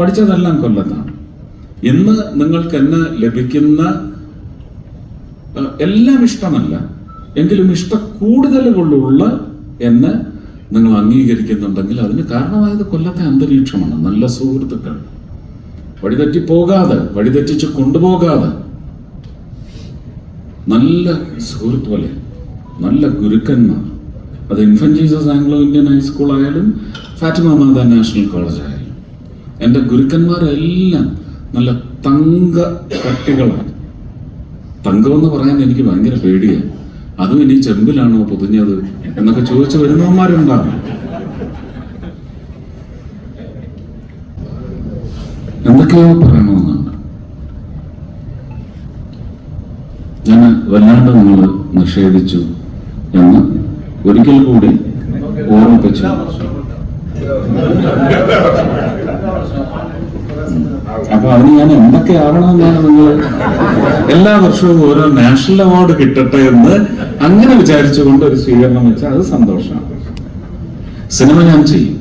പഠിച്ചതെല്ലാം കൊല്ലത്താണ്. ഇന്ന് നിങ്ങൾക്ക് എന്നെ ലഭിക്കുന്ന എല്ലാം ഇഷ്ടമല്ല. എങ്കിലും ഇഷ്ട കൂടുതലുകളുള്ള എന്നെ നിങ്ങൾ അംഗീകരിക്കുന്നുണ്ടെങ്കിൽ അതിന് കാരണമായത് കൊല്ലത്തെ അന്തരീക്ഷമാണ്. നല്ല സുഹൃത്തുക്കൾ. വഴിതെറ്റി പോകാതെ വഴിതെറ്റിച്ച് കൊണ്ടുപോകാതെ. നല്ല സുഹൃത്ത് പോലെ നല്ല ഗുരുക്കന്മാർ. അത് infant Jesus Anglo Indian high school ആയാലും ഫാറ്റിമ മാതാ നാഷണൽ കോളേജ് ആയാലും. എന്റെ ഗുരുക്കന്മാരെല്ലാം നല്ല തങ്ക കട്ടികളാണ്. തങ്കം എന്ന് പറയാൻ എനിക്ക് ഭയങ്കര പേടിയാണ് അതും ഇനി ചെമ്പിലാണോ പൊതിഞ്ഞത് എന്നൊക്കെ ചോദിച്ചു വരുന്നവന്മാരുണ്ടാകും എന്തൊക്കെയോ പറയണമെന്നാണ് ഞാൻ വല്ലാണ്ട് നിങ്ങൾ നിഷേധിച്ചു എന്ന് ഒരിക്കൽ കൂടി ഓർമ്മിപ്പിച്ചു. അപ്പൊ അതിന് ഞാൻ എന്തൊക്കെ ആവണമെന്നാണ് നിങ്ങൾ എല്ലാ വർഷവും ഓരോ നാഷണൽ അവാർഡ് കിട്ടട്ടെ എന്ന് അങ്ങനെ വിചാരിച്ചുകൊണ്ട് ഒരു സ്വീകരണം വെച്ചാൽ അത് സന്തോഷമാണ്. സിനിമ ഞാൻ ചെയ്യും.